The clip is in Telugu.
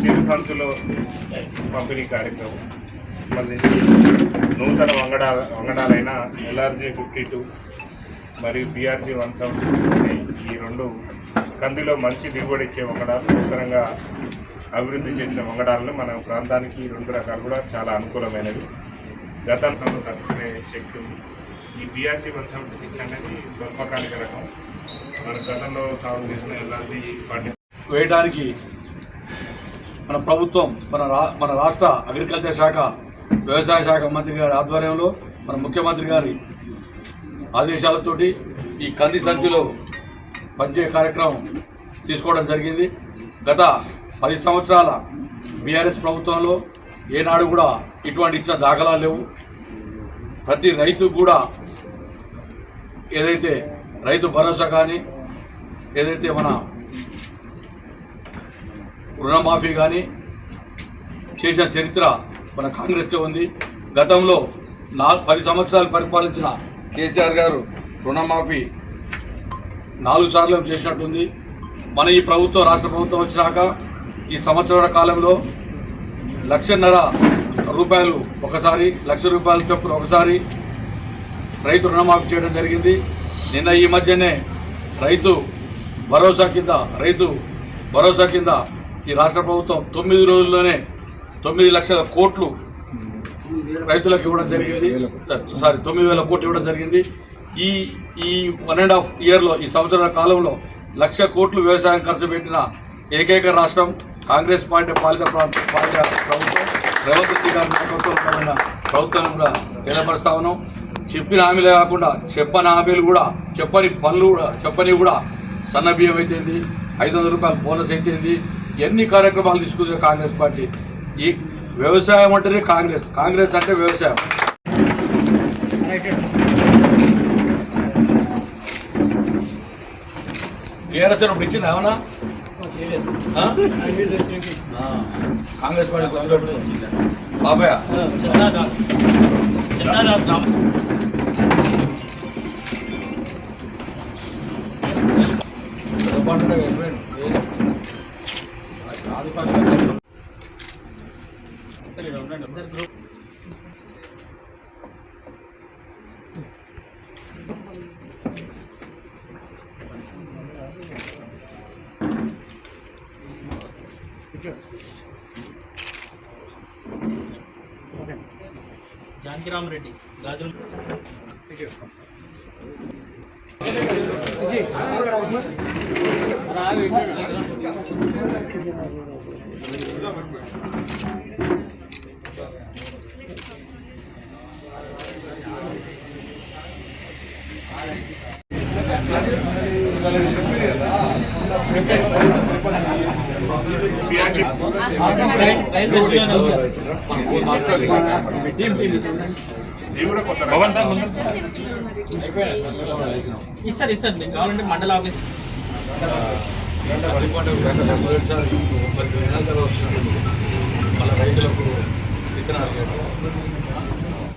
చిరు సంచులు పంపిణీ కార్యక్రమం. మళ్ళీ నూతన వంగడా వంగడాలైన ఎల్ఆర్జీ ఫిఫ్టీ టూ మరియు బీఆర్జీ వన్ సెవెంటీ ఈ రెండు కందిలో మంచి దిగుబడి ఇచ్చే వంగడాలు నూతనంగా అభివృద్ధి చేసిన వంగడాలను మన ప్రాంతానికి ఈ రెండు రకాలు కూడా చాలా అనుకూలమైనవి. గతంలో తట్టుకునే శక్తి ఉంది. ఈ బీఆర్జీ వన్ సెవెంటీ సిక్స్ అనేది స్వల్పకాలిక రకం. మన గతంలో సాగు చేసిన ఎలాంటి వేయడానికి మన ప్రభుత్వం మన రా మన రాష్ట్ర అగ్రికల్చర్ శాఖ వ్యవసాయ శాఖ మంత్రి గారి ఆధ్వర్యంలో మన ముఖ్యమంత్రి గారి ఆదేశాలతోటి ఈ కంది సంచిలో పంచే కార్యక్రమం తీసుకోవడం జరిగింది. గత పది సంవత్సరాల బీఆర్ఎస్ ప్రభుత్వంలో ఏనాడు కూడా ఇటువంటి ఇచ్చిన దాఖలాలు లేవు. ప్రతి రైతు కూడా ఏదైతే రైతు భరోసా కానీ ఏదైతే మన రుణమాఫీ కానీ చేసిన చరిత్ర మన కాంగ్రెస్కే ఉంది. గతంలో నా పది సంవత్సరాలు పరిపాలించిన కేసీఆర్ గారు రుణమాఫీ నాలుగు సార్లు చేసినట్టుంది. మన ఈ ప్రభుత్వం రాష్ట్ర ప్రభుత్వం వచ్చినాక ఈ సంవత్సరాల కాలంలో లక్షన్నర రూపాయలు ఒకసారి లక్ష రూపాయల చొప్పున ఒకసారి రైతు రుణమాఫీ చేయడం జరిగింది. నిన్న ఈ మధ్యనే రైతు భరోసా కింద రైతు భరోసా కింద ఈ రాష్ట్ర ప్రభుత్వం తొమ్మిది రోజుల్లోనే తొమ్మిది లక్షల కోట్లు రైతులకు ఇవ్వడం జరిగింది. సారీ తొమ్మిది వేల కోట్లు ఇవ్వడం జరిగింది. ఈ ఈ వన్ అండ్ హాఫ్ ఇయర్లో ఈ సంవత్సరాల కాలంలో లక్ష కోట్లు వ్యవసాయం ఖర్చు పెట్టిన ఏకైక రాష్ట్రం కాంగ్రెస్ పార్టీ పాలిత ప్రాంత పాలిత ప్రభుత్వం. రేవంత్ రెడ్డి గారి నాయకత్వంలో ఉన్న ప్రభుత్వం కూడా తెలియపరుస్తా ఉన్నాం. చెప్పిన హామీలే కాకుండా చెప్పని హామీలు కూడా చెప్పని పనులు కూడా చెప్పని కూడా సన్న బియ్యం అయితేంది ఐదు వందల రూపాయల బోనస్ అయితేంది ఎన్ని కార్యక్రమాలు తీసుకుంది కాంగ్రెస్ పార్టీ? ఈ వ్యవసాయం అంటేనే కాంగ్రెస్. కాంగ్రెస్ అంటే వ్యవసాయం. టీఆర్ఎస్ ఇప్పుడు ఇచ్చింది ఏమన్నా? కాంగ్రెస్ పార్టీ బాబాయ్ వచ్చింది? బాబాయ్ జానకిరామ్ రెడ్డి గాజులు బీఆర్జీ ఇది కూడా కొత్త రకం. ఇస్తారు ఇస్తారు. మీకు కావాలంటే మండల ఆఫీస్. వరి పంటకు గత మొదటిసారి ముప్పై నెలల తర్వాత వచ్చినప్పుడు మళ్ళీ రైతులకు విత్తనాలు